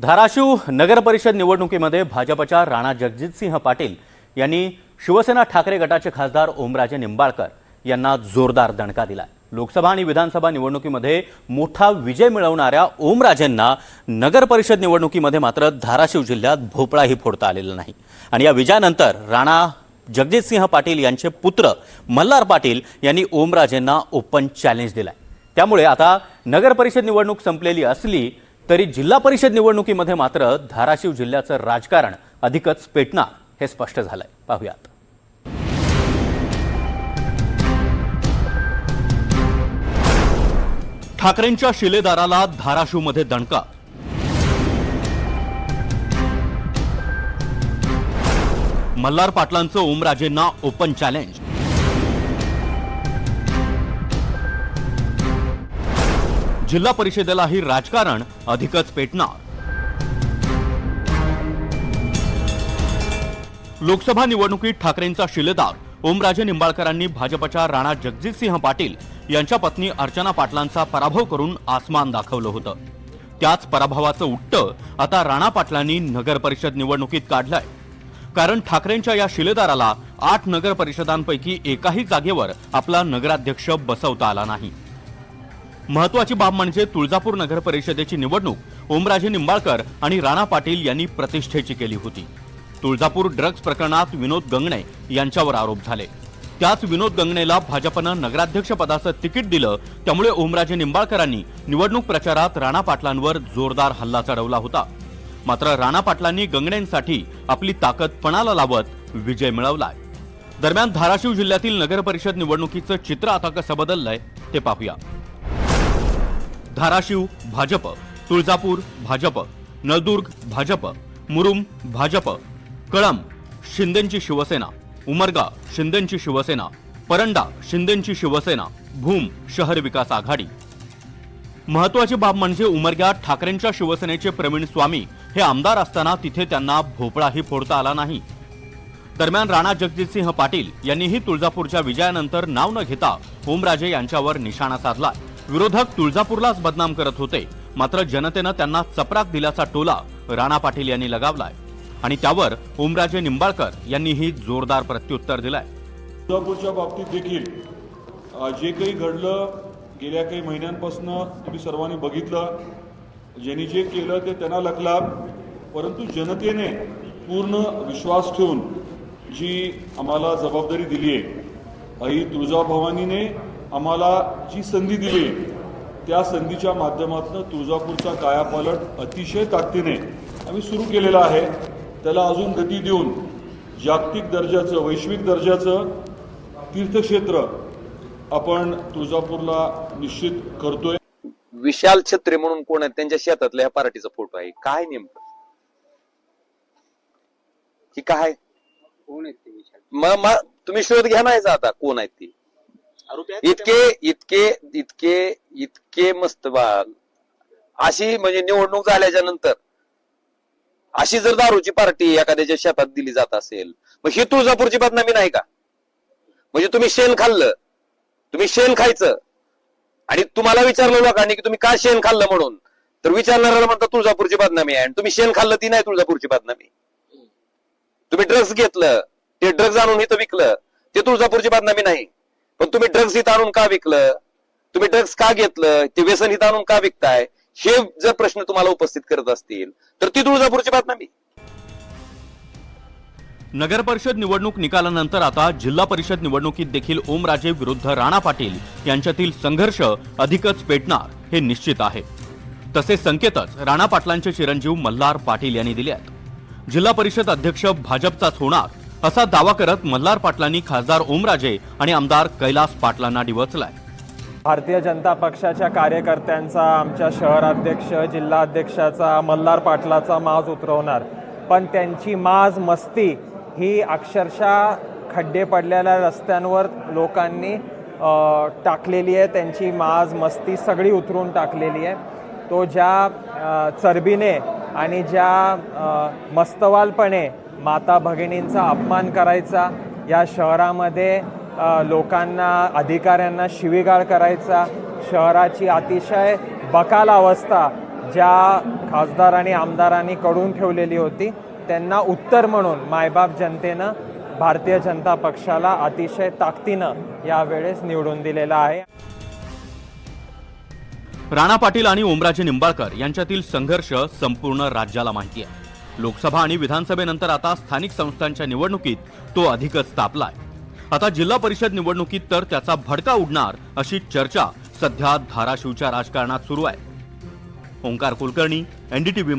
धाराशिव नगरपरिषद निवडणुकीमध्ये भाजपच्या राणा जगजितसिंह पाटील यांनी शिवसेना ठाकरे गटाचे खासदार ओमराजे निंबाळकर यांना जोरदार दणका दिला लोकसभा आणि विधानसभा निवडणुकीमध्ये मोठा विजय मिळवणाऱ्या ओमराजेंना नगरपरिषद निवडणुकीमध्ये मात्र धाराशिव जिल्ह्यात भोपळाही फोडता आलेला नाही. आणि या विजयानंतर राणा जगजितसिंह पाटील यांचे पुत्र मल्हार पाटील यांनी ओमराजेंना ओपन चॅलेंज दिलाय. त्यामुळे आता नगरपरिषद निवडणूक संपलेली असली तरी जिल्हा परिषद निवडणुकीमध्ये मात्र धाराशिव जिल्ह्याचं राजकारण अधिकच पेटणार हे स्पष्ट झालंय. पाहूयात. ठाकरेंच्या शिलेदाराला धाराशिवमध्ये दणका. मल्हार पाटलांचं ओमराजेंना ओपन चॅलेंज जिल्हा परिषदेलाही राजकारण अधिकच पेटणार. लोकसभा निवडणुकीत ठाकरेंचा शिलेदार ओमराजे निंबाळकरांनी भाजपच्या राणा जगजितसिंह पाटील यांच्या पत्नी अर्चना पाटलांचा पराभव करून आसमान दाखवलं होतं. त्याच पराभवाचं उट्ट आता राणा पाटलांनी नगर परिषद निवडणुकीत काढलंय. कारण ठाकरेंच्या या शिलेदाराला आठ नगर परिषदांपैकी एकाही जागेवर आपला नगराध्यक्ष बसवता आला नाही. महत्वाची बाब म्हणजे तुळजापूर नगर परिषदेची निवडणूक ओमराजे निंबाळकर आणि राणा पाटील यांनी प्रतिष्ठेची केली होती. तुळजापूर ड्रग्ज प्रकरणात विनोद गंगणे यांच्यावर आरोप झाले. त्याच विनोद गंगणेला भाजपनं नगराध्यक्षपदाचं तिकीट दिलं त्यामुळे ओमराजे निंबाळकरांनी निवडणूक प्रचारात राणा पाटलांवर जोरदार हल्ला चढवला होता. मात्र राणा पाटलांनी गंगणेंसाठी आपली ताकद पणाला लावत विजय मिळवलाय. दरम्यान धाराशिव जिल्ह्यातील नगरपरिषद निवडणुकीचं चित्र आता कसं बदललंय ते पाहूया. धाराशिव भाजप तुळजापूर भाजप नळदुर्ग भाजप मुरुम भाजप कळम शिंदेंची शिवसेना उमरगा शिंदेंची शिवसेना परंडा शिंदेंची शिवसेना भूम शहर विकास आघाडी. महत्वाची बाब म्हणजे उमरग्यात ठाकरेंच्या शिवसेनेचे प्रवीण स्वामी हे आमदार असताना तिथे त्यांना भोपळाही फोडता आला नाही. दरम्यान राणा जगजितसिंह पाटील यांनीही तुळजापूरच्या विजयानंतर नाव न घेता ओमराजे यांच्यावर निशाणा साधला विरोधक तुळजापूरलाच बदनाम करत होते. मात्र जनतेनं त्यांना चपराक दिल्याचा टोला राणा पाटील यांनी लगावलाय. आणि त्यावर ओमराजे निंबाळकर यांनीही जोरदार प्रत्युत्तर दिलाय. तुळजापूरच्या बाबतीत देखील जे काही घडलं गेल्या काही महिन्यांपासून तुम्ही सर्वांनी बघितलं. ज्यांनी जे केलं ते त्यांना लकला परंतु जनतेने पूर्ण विश्वास ठेवून जी आम्हाला जबाबदारी दिली आहे आई तुळजाभवानीने आम्हाला जी संधी दिली त्या संधीच्या माध्यमातून तुळजापूरचा कायापालट अतिशय ताकदीने आम्ही सुरू केलेला आहे. त्याला अजून गती देऊन जागतिक दर्जाचं वैश्विक दर्जाचं तीर्थक्षेत्र आपण तुळजापूरला निश्चित करतोय. विशाल छत्रे म्हणून कोण आहेत त्यांच्या शेतातल्या ह्या पार्टीचा फोटो आहे. काय नेमकं? ही काय कोण आहेत ते विचार मग मग तुम्ही शोध घ्या नाही आता. कोण आहेत ती? इतके इतके इतके इतके मस्त बाल. अशी म्हणजे निवडणूक झाल्याच्यानंतर अशी जर दारूची पार्टी एखाद्याच्या शेतात दिली जात असेल मग ही तुळजापूरची बदनामी नाही का? म्हणजे तुम्ही शेण खाल्लं तुम्ही शेण खायचं आणि तुम्हाला विचारलं लोकांनी की तुम्ही का शेण खाल्लं म्हणून? तर विचारणाऱ्याला म्हणतात तुळजापूरची बदनामी आहे. आणि तुम्ही शेण खाल्लं ती नाही तुळजापूरची बदनामी. तुम्ही ड्रग्ज घेतलं ते ड्रग्ज आणून इथं विकलं ते तुळजापूरची बदनामी नाही. पण तुम्ही ड्रग्ज इथं आणून का विकलं? तुम्ही ड्रग्ज का घेतलं? ते व्यसन इथं आणून का विकताय? हे जर प्रश्न तुम्हाला उपस्थित करत असतील तर ती तुळजापूरची बातमी नगर परिषद निवडणूक निकालानंतर आता जिल्हा परिषद निवडणुकीत देखील ओमराजे विरुद्ध राणा पाटील यांच्यातील संघर्ष अधिकच पेटणार हे निश्चित आहे. तसे संकेतच राणा पाटलांचे चिरंजीव मल्हार पाटील यांनी दिले आहेत. जिल्हा परिषद अध्यक्ष भाजपचाच होणार असा दावा करत मल्हार पाटलांनी खासदार ओमराजे आणि आमदार कैलास पाटलांना डिवचलाय. भारतीय जनता पक्षाच्या कार्यकर्त्यांचा आमच्या शहराध्यक्ष जिल्हाध्यक्षाचा मल्हार पाटलाचा माज उतरवणार. पण त्यांची माज मस्ती ही अक्षरशः खड्डे पडलेल्या रस्त्यांवर लोकांनी टाकलेली आहे. त्यांची माज मस्ती सगळी उतरून टाकलेली आहे. तो ज्या चरबीने आणि ज्या मस्तवालपणे माता भगिनींचा अपमान करायचा या शहरामध्ये लोकांना अधिकाऱ्यांना शिवीगाळ करायचा. शहराची अतिशय बकाल अवस्था ज्या खासदार आणि आमदारांनी कडून ठेवलेली होती त्यांना उत्तर म्हणून मायबाप जनतेनं भारतीय जनता पक्षाला अतिशय ताकदीनं यावेळेस निवडून दिलेला आहे. राणा पाटील आणि ओमराजे निंबाळकर यांच्यातील संघर्ष संपूर्ण राज्याला माहिती आहे. लोकसभा आणि विधानसभेनंतर आता स्थानिक संस्थांच्या निवडणुकीत तो अधिकच तापलाय. आता जिल्हा परिषद निवडणुकीत तर त्याचा भडका उडणार अशी चर्चा सध्या धाराशिवच्या राजकारणात सुरू आहे. ओंकार कुलकर्णी एनडीटीव्ही